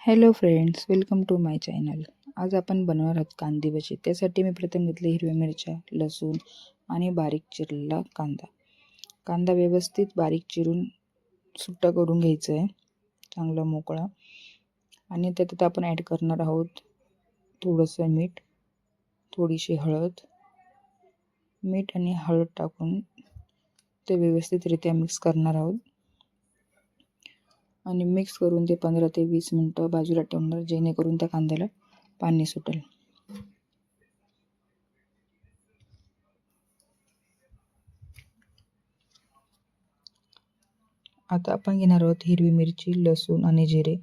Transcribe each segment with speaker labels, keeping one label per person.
Speaker 1: Hello friends welcome to my channel आज आपण बनवणार आहोत कांदी भजी. त्यासाठी मी प्रथम घेतले हिरव्या मिरच्या लसूण आणि बारीक चिरलेला कांदा. कांदा व्यवस्थित बारीक चिरून सुट्टा करून घ्यायचं आहे. चांगला मोकळा. आणि त्याच्यात आपण ॲड करणार आहोत थोडंसं मीठ थोडीशी हळद. मीठ आणि हळद टाकून ते व्यवस्थितरित्या मिक्स करणार आहोत. आणि मिक्स करून ते पंधरा ते वीस मिनटं बाजूला ठेवणार जेणेकरून त्या कांद्याला पाणी सुटेल. आता आपण घेणार आहोत हिरवी मिरची लसूण आणि जिरे.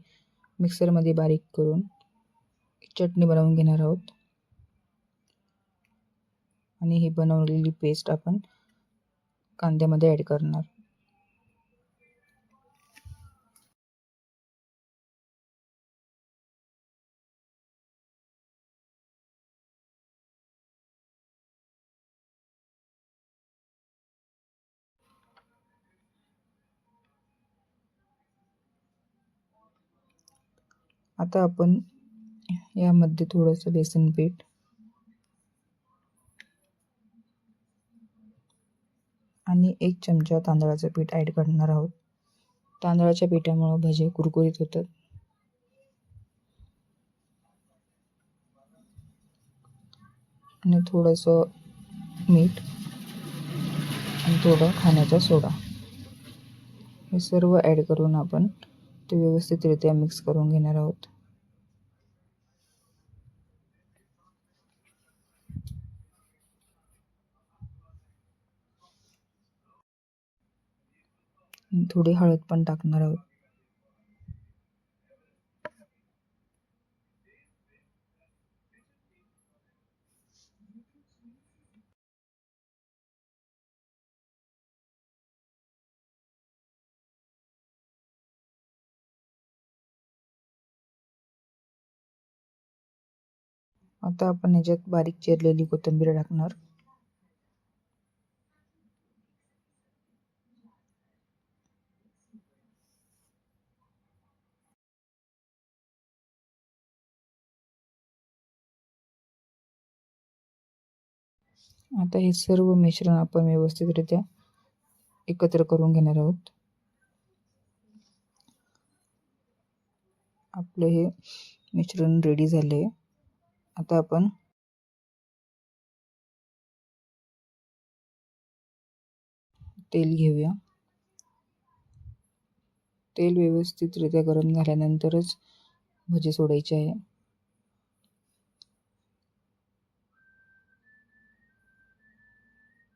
Speaker 1: मिक्सरमध्ये बारीक करून चटणी बनवून घेणार आहोत. आणि ही बनवलेली पेस्ट आपण कांद्यामध्ये ॲड करणार. आता आपण यामध्ये थोडंसं बेसन पीठ. आणि एक चमचा तांदळाचं पीठ ॲड करणार आहोत. तांदळाच्या पिठामुळं भजे कुरकुरीत होतात. आणि थोडंसं मीठ आणि थोडं खाण्याचा सोडा. हे सर्व ॲड करून आपण ते व्यवस्थितरित्या मिक्स करून घेणार आहोत थोडी हलद पण आहोत आता आपण ह्याच्यात बारीक चिरलेली कोथिंबीर टाकणार. आता हे सर्व मिश्रण आपण व्यवस्थितरित्या एकत्र करून घेणार आहोत. आपलं हे मिश्रण रेडी झाले आता आपण तेल घेऊया. तेल व्यवस्थितरित्या गरम झाल्यानंतरच भजी सोडायची आहे.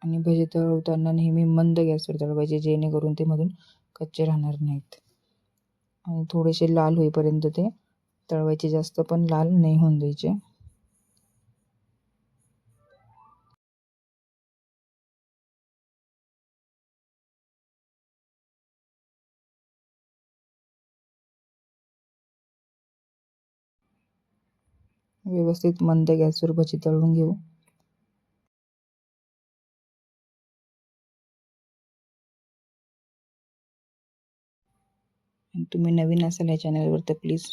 Speaker 1: आणि भजी तळवताना नेहमी मंद गॅसवर तळवायचे जेणेकरून ते मधून कच्चे राहणार नाहीत. आणि थोडेसे लाल होईपर्यंत ते तळवायचे. जास्त पण लाल नाही होऊन द्यायचे. व्यवस्थित मंद गॅसवर भजी तळून घेऊ. तुम्ही नवीन असाल या चॅनलवर तर प्लीज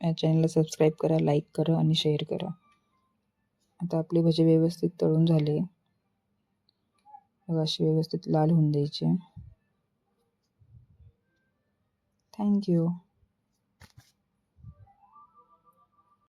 Speaker 1: या चॅनलला सबस्क्राईब करा लाईक करा आणि शेअर करा. आता आपले भजे व्यवस्थित तळून झाले. असे व्यवस्थित लाल होऊन द्यायचे. थँक्यू.